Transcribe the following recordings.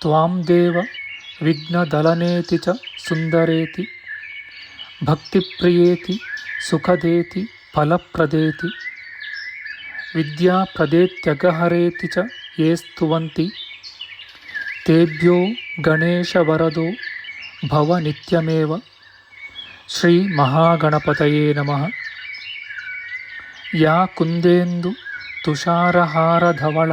త్వాం దేవ విఘ్నదళనేతి చ సుందరేతి భక్తిప్రియేతి సుఖదేతి ఫలప్రదేతి విద్యా ప్రదేత్యగహరేతి ఏ స్తువంతి తేభ్యో గణేశవరదో భవ భవనిత్యమేవ శ్రీ మహాగణపతయే నమ యా కుందేందు తుషారహారధవళ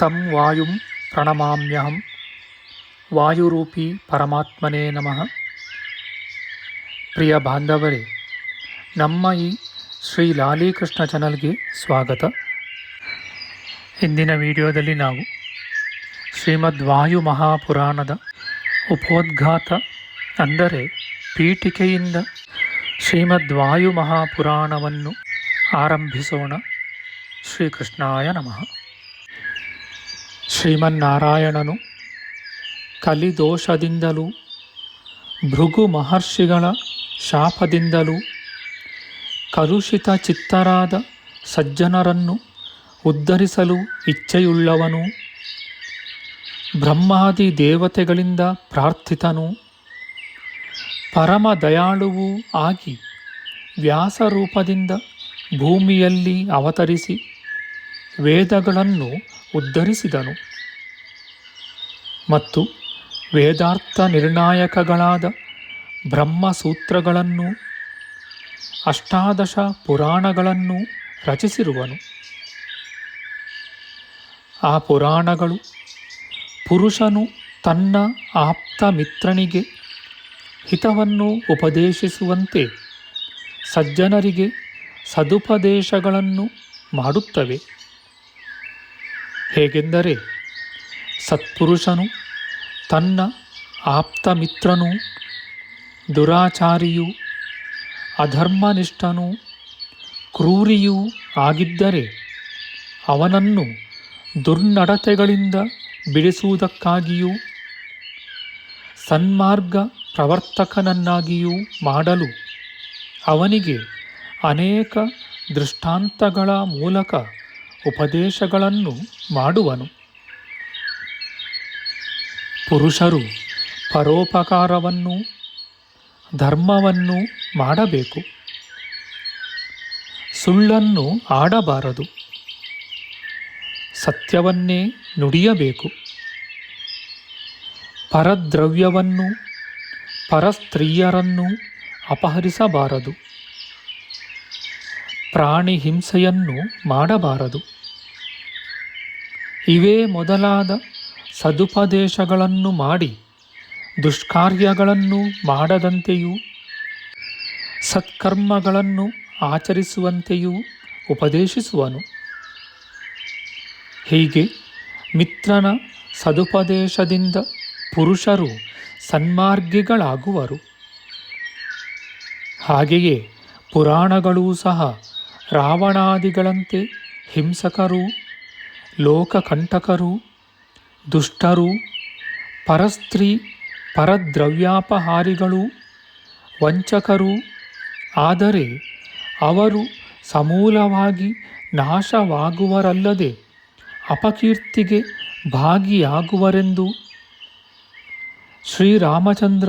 ತಂ ವಾಯುಂ ಪ್ರಣಮಾಮ್ಯಹಂ ವಾಯುರೂಪಿ ಪರಮಾತ್ಮನೇ ನಮಃ ಪ್ರಿಯ ಬಾಂಧವರೇ ನಮ್ಮ ಈ ಶ್ರೀ ಲಾಲೀಕೃಷ್ಣ ಚಾನಲ್ಗೆ ಸ್ವಾಗತ ಇಂದಿನ ವಿಡಿಯೋದಲ್ಲಿ ನಾವು ಶ್ರೀಮದ್ ವಾಯು ಮಹಾಪುರಾಣದ ಉಪೋದ್ಘಾತ ಅಂದರೆ ಪೀಠಿಕೆಯಿಂದ ಶ್ರೀಮದ್ ವಾಯು ಮಹಾಪುರಾಣವನ್ನು ಆರಂಭಿಸೋಣ. ಶ್ರೀಕೃಷ್ಣಾಯ ನಮಃ. ಶ್ರೀಮನ್ನಾರಾಯಣನು ಕಲಿದೋಷದಿಂದಲೂ ಭೃಗು ಮಹರ್ಷಿಗಳ ಶಾಪದಿಂದಲೂ ಕಲುಷಿತ ಚಿತ್ತರಾದ ಸಜ್ಜನರನ್ನು ಉದ್ಧರಿಸಲು ಇಚ್ಛೆಯುಳ್ಳವನು. ಬ್ರಹ್ಮಾದಿ ದೇವತೆಗಳಿಂದ ಪ್ರಾರ್ಥಿತನು. ಪರಮ ದಯಾಳುವೂ ಆಗಿ ವ್ಯಾಸರೂಪದಿಂದ ಭೂಮಿಯಲ್ಲಿ ಅವತರಿಸಿ ವೇದಗಳನ್ನು ಉದ್ಧರಿಸಿದನು. ಮತ್ತು ವೇದಾರ್ಥ ನಿರ್ಣಾಯಕಗಳಾದ ಬ್ರಹ್ಮಸೂತ್ರಗಳನ್ನು, ಅಷ್ಟಾದಶ ಪುರಾಣಗಳನ್ನು ರಚಿಸಿರುವನು. ಆ ಪುರಾಣಗಳು ಪುರುಷನು ತನ್ನ ಆಪ್ತ ಮಿತ್ರನಿಗೆ ಹಿತವನ್ನು ಉಪದೇಶಿಸುವಂತೆ ಸಜ್ಜನರಿಗೆ ಸದುಪದೇಶಗಳನ್ನು ಮಾಡುತ್ತವೆ. ಹೇಗೆಂದರೆ ಸತ್ಪುರುಷನು, ತನ್ನ ಆಪ್ತ ಮಿತ್ರನು ದುರಾಚಾರಿಯು, ಅಧರ್ಮನಿಷ್ಠನು, ಕ್ರೂರಿಯೂ ಆಗಿದ್ದರೆ ಅವನನ್ನು ದುರ್ನಡತೆಗಳಿಂದ ಬಿಡಿಸುವುದಕ್ಕಾಗಿಯೂ, ಸನ್ಮಾರ್ಗ ಪ್ರವರ್ತಕನನ್ನಾಗಿಯೂ ಮಾಡಲು ಅವನಿಗೆ ಅನೇಕ ದೃಷ್ಟಾಂತಗಳ ಮೂಲಕ ಉಪದೇಶಗಳನ್ನು ಮಾಡುವನು. ಪುರುಷರು ಪರೋಪಕಾರವನ್ನು, ಧರ್ಮವನ್ನು ಮಾಡಬೇಕು. ಸುಳ್ಳನ್ನು ಆಡಬಾರದು. ಸತ್ಯವನ್ನೇ ನುಡಿಯಬೇಕು. ಪರದ್ರವ್ಯವನ್ನು, ಪರಸ್ತ್ರೀಯರನ್ನು ಅಪಹರಿಸಬಾರದು. ಪ್ರಾಣಿ ಹಿಂಸೆಯನ್ನು ಮಾಡಬಾರದು. ಇವೇ ಮೊದಲಾದ ಸದುಪದೇಶಗಳನ್ನು ಮಾಡಿ, ದುಷ್ಕಾರ್ಯಗಳನ್ನು ಮಾಡದಂತೆಯೂ, ಸತ್ಕರ್ಮಗಳನ್ನು ಆಚರಿಸುವಂತೆಯೂ ಉಪದೇಶಿಸುವನು. ಹೀಗೆ ಮಿತ್ರನ ಸದುಪದೇಶದಿಂದ ಪುರುಷರು ಸನ್ಮಾರ್ಗಿಗಳಾಗುವರು. ಹಾಗೆಯೇ ಪುರಾಣಗಳೂ ಸಹ ರಾವಣಾದಿಗಳಂತೆ ಹಿಂಸಕರೂ, ಲೋಕಕಂಟಕರು ದುಷ್ಟರು, ಪರಸ್ತ್ರೀ, ಪರದ್ರವ್ಯಾಪಹಾರಿಗಳು, ವಂಚಕರು, ಆದರೆ ಅವರು ಸಮೂಲವಾಗಿ ನಾಶವಾಗುವರಲ್ಲದೆ ಅಪಕೀರ್ತಿಗೆ ಭಾಗಿಯಾಗುವರೆಂದು ಶ್ರೀರಾಮಚಂದ್ರ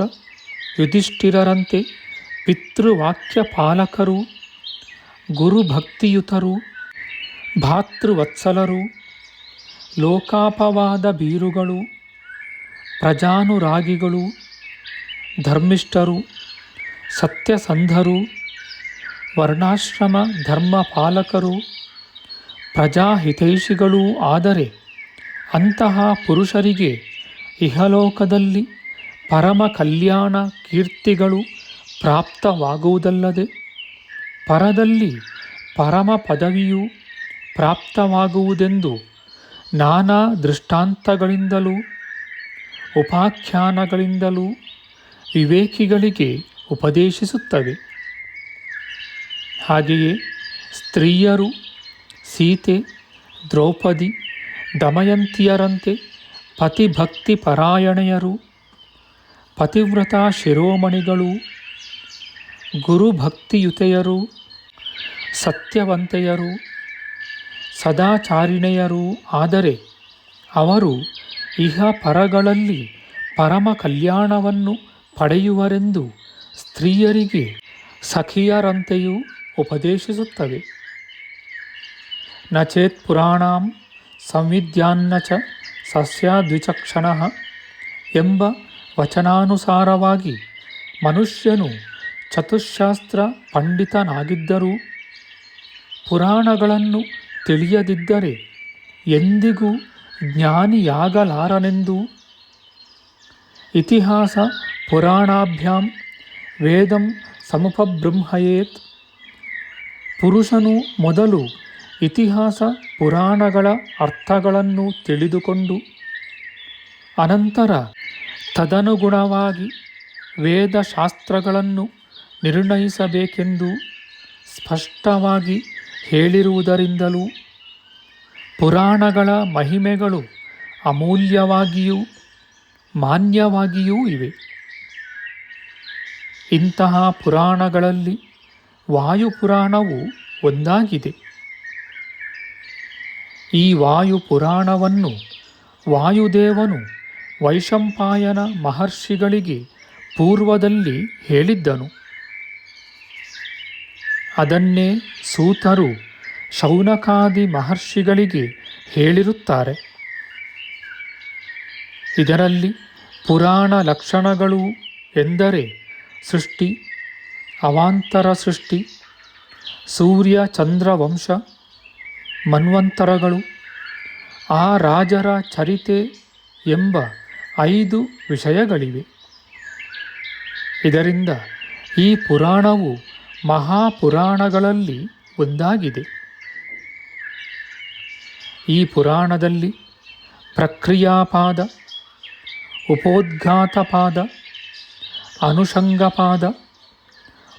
ಯುಧಿಷ್ಠಿರರಂತೆ ಪಿತೃವಾಕ್ಯ ಪಾಲಕರು ಗುರುಭಕ್ತಿಯುತರು, ಭಾತೃವತ್ಸಲರು ಲೋಕಾಪವಾದ ಬೀರುಗಳು, ಪ್ರಜಾನುರಾಗಿಗಳು, ಧರ್ಮಿಷ್ಠರು, ಸತ್ಯಸಂಧರು, ವರ್ಣಾಶ್ರಮ ಧರ್ಮ ಪಾಲಕರು ಪ್ರಜಾಹಿತೈಷಿಗಳೂ ಆದರೆ ಅಂತಹ ಪುರುಷರಿಗೆ ಇಹಲೋಕದಲ್ಲಿ ಪರಮ ಕಲ್ಯಾಣ ಕೀರ್ತಿಗಳು ಪ್ರಾಪ್ತವಾಗುವುದಲ್ಲದೆ ಪರದಲ್ಲಿ ಪರಮ ಪದವಿಯು ಪ್ರಾಪ್ತವಾಗುವುದೆಂದು ನಾನಾ ದೃಷ್ಟಾಂತಗಳಿಂದಲೂ, ಉಪಾಖ್ಯಾನಗಳಿಂದಲೂ ವಿವೇಕಿಗಳಿಗೆ ಉಪದೇಶಿಸುತ್ತವೆ. ಹಾಗೆಯೇ ಸ್ತ್ರೀಯರು, ಸೀತೆ, ದ್ರೌಪದಿ, ದಮಯಂತಿಯರಂತೆ ಪತಿಭಕ್ತಿ ಪರಾಯಣೆಯರು ಪತಿವ್ರತ ಶಿರೋಮಣಿಗಳು, ಗುರುಭಕ್ತಿಯುತೆಯರು, ಸತ್ಯವಂತೆಯರು ಸದಾಚಾರಿಣೆಯರು ಆದರೆ ಅವರು ಇಹ ಪರಗಳಲ್ಲಿ ಪರಮ ಕಲ್ಯಾಣವನ್ನು ಪಡೆಯುವರೆಂದು ಸ್ತ್ರೀಯರಿಗೆ ಸಖಿಯರಂತೆಯೂ ಉಪದೇಶಿಸುತ್ತವೆ. ನಚೇತ್ ಚೇತ್ ಪುರಾಣಾಂ ಸಂವಿದ್ಯಾನ್ನ ಚ ಸಸ್ಯಾದ್ವಿಚಕ್ಷಣ ಎಂಬ ವಚನಾನುಸಾರವಾಗಿ ಮನುಷ್ಯನು ಚತುಶಾಸ್ತ್ರ ಪಂಡಿತನಾಗಿದ್ದರೂ ಪುರಾಣಗಳನ್ನು ತಿಳಿಯದಿದ್ದರೆ ಎಂದಿಗೂ ಜ್ಞಾನಿಯಾಗಲಾರನೆಂದು? ಇತಿಹಾಸ ಪುರಾಣಾಭ್ಯಾಂ ವೇದಂ ಸಮುಪಬೃಂಹಯೇತ್. ಪುರುಷನು ಮೊದಲು ಇತಿಹಾಸ ಪುರಾಣಗಳ ಅರ್ಥಗಳನ್ನು ತಿಳಿದುಕೊಂಡು, ಅನಂತರ ತದನುಗುಣವಾಗಿ ವೇದಶಾಸ್ತ್ರಗಳನ್ನು ನಿರ್ಣಯಿಸಬೇಕೆಂದು ಸ್ಪಷ್ಟವಾಗಿ ಹೇಳಿರುವುದರಿಂದಲೂ ಪುರಾಣಗಳ ಮಹಿಮೆಗಳು ಅಮೂಲ್ಯವಾಗಿಯೂ ಮಾನ್ಯವಾಗಿಯೂ ಇವೆ. ಇಂತಹ ಪುರಾಣಗಳಲ್ಲಿ ವಾಯುಪುರಾಣವು ಒಂದಾಗಿದೆ. ಈ ವಾಯುಪುರಾಣವನ್ನು ವಾಯುದೇವನು ವೈಶಂಪಾಯನ ಮಹರ್ಷಿಗಳಿಗೆ ಪೂರ್ವದಲ್ಲಿ ಹೇಳಿದ್ದನು. ಅದನ್ನೇ ಸೂತರು ಶೌನಕಾದಿ ಮಹರ್ಷಿಗಳಿಗೆ ಹೇಳಿರುತ್ತಾರೆ. ಇದರಲ್ಲಿ ಪುರಾಣ ಲಕ್ಷಣಗಳು ಎಂದರೆ ಸೃಷ್ಟಿ, ಅವಾಂತರ ಸೃಷ್ಟಿ, ಸೂರ್ಯ ಚಂದ್ರ ವಂಶ, ಮನ್ವಂತರಗಳು, ಆ ರಾಜರ ಚರಿತೆ ಎಂಬ ಐದು ವಿಷಯಗಳಿವೆ. ಇದರಿಂದ ಈ ಪುರಾಣವು ಮಹಾಪುರಾಣಗಳಲ್ಲಿ ಒಂದಾಗಿದೆ. ಈ ಪುರಾಣದಲ್ಲಿ ಪ್ರಕ್ರಿಯಾಪಾದ, ಉಪೋದ್ಘಾತಪಾದ, ಅನುಷಂಗಪಾದ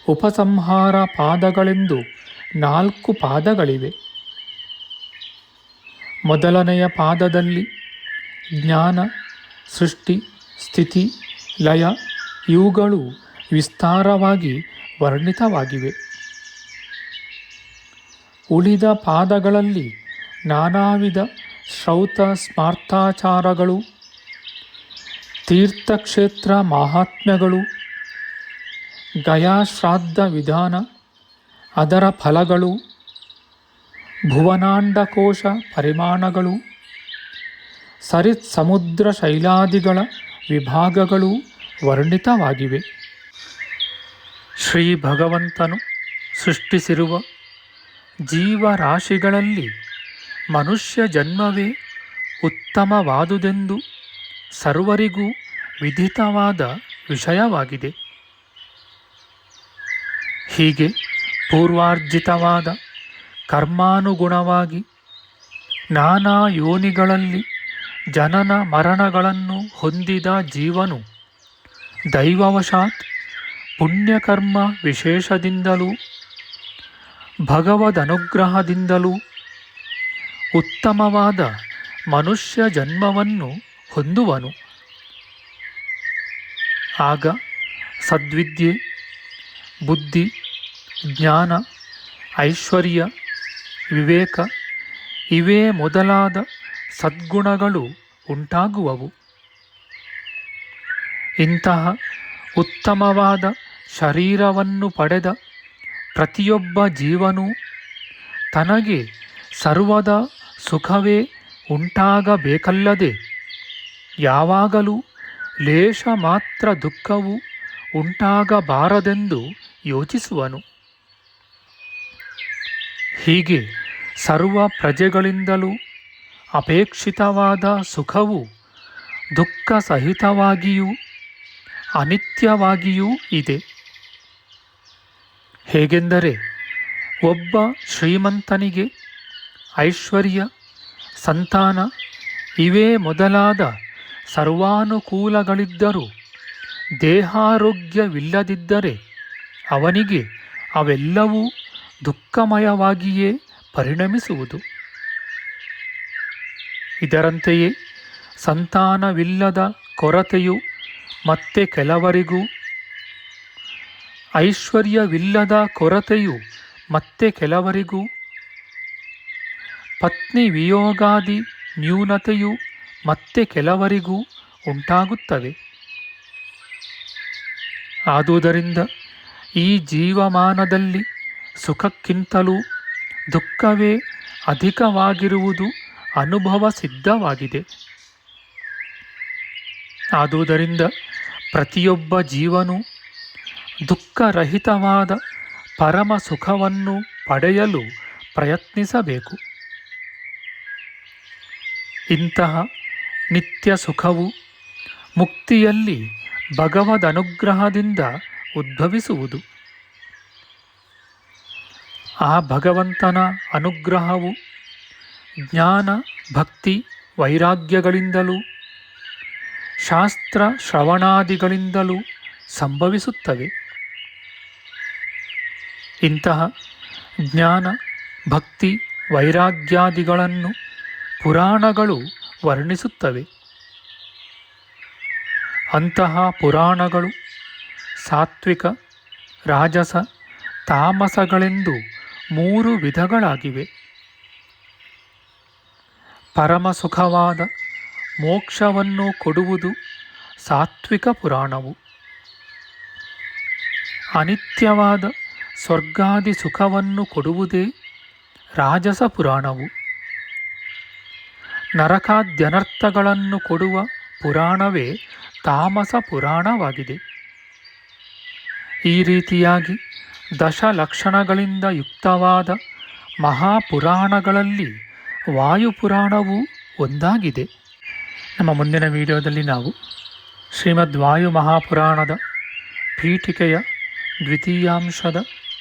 ಉಪಸಂಹಾರ ಪಾದಗಳೆಂದು ನಾಲ್ಕು ಪಾದಗಳಿವೆ. ಮೊದಲನೆಯ ಪಾದದಲ್ಲಿ ಜ್ಞಾನ, ಸೃಷ್ಟಿ, ಸ್ಥಿತಿ, ಲಯ ಇವುಗಳು ವಿಸ್ತಾರವಾಗಿ ವರ್ಣಿತವಾಗಿವೆ. ಉಳಿದ ಪಾದಗಳಲ್ಲಿ ನಾನಾ ವಿಧ ಶ್ರೌತ ಸ್ಮಾರ್ಥಾಚಾರಗಳು, ತೀರ್ಥಕ್ಷೇತ್ರ ಮಹಾತ್ಮ್ಯಗಳು, ಗಯಾಶ್ರಾದ್ದ ವಿಧಾನ, ಅದರ ಫಲಗಳು, ಭುವನಾಂಡಕೋಶ ಪರಿಮಾಣಗಳು ಸರಿತ್ ಸಮುದ್ರ ಶೈಲಾದಿಗಳ ವಿಭಾಗಗಳು ವರ್ಣಿತವಾಗಿವೆ. ಶ್ರೀ ಭಗವಂತನು ಸೃಷ್ಟಿಸಿರುವ ಜೀವರಾಶಿಗಳಲ್ಲಿ ಮನುಷ್ಯ ಜನ್ಮವೇ ಉತ್ತಮವಾದುದೆಂದು ಸರ್ವರಿಗೂ ವಿಧಿತವಾದ ವಿಷಯವಾಗಿದೆ. ಹೀಗೆ ಪೂರ್ವಾರ್ಜಿತವಾದ ಕರ್ಮಾನುಗುಣವಾಗಿ ನಾನಾ ಯೋನಿಗಳಲ್ಲಿ ಜನನ ಮರಣಗಳನ್ನು ಹೊಂದಿದ ಜೀವನು ದೈವವಶಾತ್ ಪುಣ್ಯಕರ್ಮ ವಿಶೇಷದಿಂದಲೂ ಭಗವದನುಗ್ರಹದಿಂದಲೂ ಉತ್ತಮವಾದ ಮನುಷ್ಯ ಜನ್ಮವನ್ನು ಹೊಂದುವನು. ಆಗ ಸದ್ವಿದ್ಯೆ, ಬುದ್ಧಿ, ಜ್ಞಾನ, ಐಶ್ವರ್ಯ, ವಿವೇಕ ಇವೇ ಮೊದಲಾದ ಸದ್ಗುಣಗಳು ಉಂಟಾಗುವವು. ಇಂತಹ ಉತ್ತಮವಾದ ಶರೀರವನ್ನು ಪಡೆದ ಪ್ರತಿಯೊಬ್ಬ ಜೀವನೂ ತನಗೆ ಸರ್ವದ ಸುಖವೇ ಉಂಟಾಗಬೇಕಲ್ಲದೆ ಯಾವಾಗಲೂ ಲೇಷ ಮಾತ್ರ ದುಃಖವು ಉಂಟಾಗಬಾರದೆಂದು ಯೋಚಿಸುವನು. ಹೀಗೆ ಸರ್ವ ಪ್ರಜೆಗಳಿಂದಲೂ ಅಪೇಕ್ಷಿತವಾದ ಸುಖವು ದುಃಖ ಸಹಿತವಾಗಿಯೂ ಅನಿತ್ಯವಾಗಿಯೂ ಇದೆ. ಹೇಗೆಂದರೆ ಒಬ್ಬ ಶ್ರೀಮಂತನಿಗೆ ಐಶ್ವರ್ಯ, ಸಂತಾನ ಇವೇ ಮೊದಲಾದ ಸರ್ವಾನುಕೂಲಗಳಿದ್ದರೂ ದೇಹಾರೋಗ್ಯವಿಲ್ಲದಿದ್ದರೆ ಅವನಿಗೆ ಅವೆಲ್ಲವೂ ದುಃಖಮಯವಾಗಿಯೇ ಪರಿಣಮಿಸುವುದು. ಇದರಂತೆಯೇ ಸಂತಾನವಿಲ್ಲದ ಕೊರತೆಯು ಮತ್ತೆ ಕೆಲವರಿಗೂ ಐಶ್ವರ್ಯವಿಲ್ಲದ ಕೊರತೆಯು ಮತ್ತೆ ಕೆಲವರಿಗೂ, ಪತ್ನಿ ವಿಯೋಗಾದಿ ನ್ಯೂನತೆಯು ಮತ್ತೆ ಕೆಲವರಿಗೂ ಉಂಟಾಗುತ್ತವೆ. ಆದುದರಿಂದ ಈ ಜೀವಮಾನದಲ್ಲಿ ಸುಖಕ್ಕಿಂತಲೂ ದುಃಖವೇ ಅಧಿಕವಾಗಿರುವುದು ಅನುಭವ ಸಿದ್ಧವಾಗಿದೆ. ಆದುದರಿಂದ ಪ್ರತಿಯೊಬ್ಬ ಜೀವನು ದುಃಖರಹಿತವಾದ ಪರಮ ಸುಖವನ್ನು ಪಡೆಯಲು ಪ್ರಯತ್ನಿಸಬೇಕು. ಇಂತಹ ನಿತ್ಯ ಸುಖವು ಮುಕ್ತಿಯಲ್ಲಿ ಭಗವದನುಗ್ರಹದಿಂದ ಉದ್ಭವಿಸುವುದು. ಆ ಭಗವಂತನ ಅನುಗ್ರಹವು ಜ್ಞಾನ, ಭಕ್ತಿ, ವೈರಾಗ್ಯಗಳಿಂದಲೂ, ಶಾಸ್ತ್ರ ಶ್ರವಣಾದಿಗಳಿಂದಲೂ ಸಂಭವಿಸುತ್ತವೆ. ಇಂತಹ ಜ್ಞಾನ, ಭಕ್ತಿ, ವೈರಾಗ್ಯಾದಿಗಳನ್ನು ಪುರಾಣಗಳು ವರ್ಣಿಸುತ್ತವೆ. ಅಂತಹ ಪುರಾಣಗಳು ಸಾತ್ವಿಕ, ರಾಜಸ, ತಾಮಸಗಳೆಂದು ಮೂರು ವಿಧಗಳಾಗಿವೆ. ಪರಮಸುಖವಾದ ಮೋಕ್ಷವನ್ನು ಕೊಡುವುದು ಸಾತ್ವಿಕ ಪುರಾಣವು. ಅನಿತ್ಯವಾದ ಸ್ವರ್ಗಾದಿ ಸುಖವನ್ನು ಕೊಡುವುದೇ ರಾಜಸ ಪುರಾಣವು. ನರಕಾದ್ಯನರ್ಥಗಳನ್ನು ಕೊಡುವ ಪುರಾಣವೇ ತಾಮಸ ಪುರಾಣವಾಗಿದೆ. ಈ ರೀತಿಯಾಗಿ ದಶಲಕ್ಷಣಗಳಿಂದ ಯುಕ್ತವಾದ ಮಹಾಪುರಾಣಗಳಲ್ಲಿ ವಾಯುಪುರಾಣವು ಒಂದಾಗಿದೆ. ನಮ್ಮ ಮುಂದಿನ ವಿಡಿಯೋದಲ್ಲಿ ನಾವು ಶ್ರೀಮದ್ ವಾಯು ಮಹಾಪುರಾಣದ ಪೀಠಿಕೆಯ ದ್ವಿತೀಯಾಂಶದ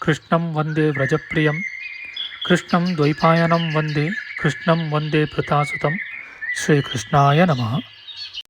ಕೃಷ್ಣಂ ವಂದೇ ವ್ರಜಪ್ರಿಯಂ ಕೃಷ್ಣಂ ದ್ವೈಪಾಯನಂ ವಂದೇ ಕೃಷ್ಣಂ ವಂದೇ ಪ್ರತಾಸುತಂ ಶ್ರೀಕೃಷ್ಣಾಯ ನಮಃ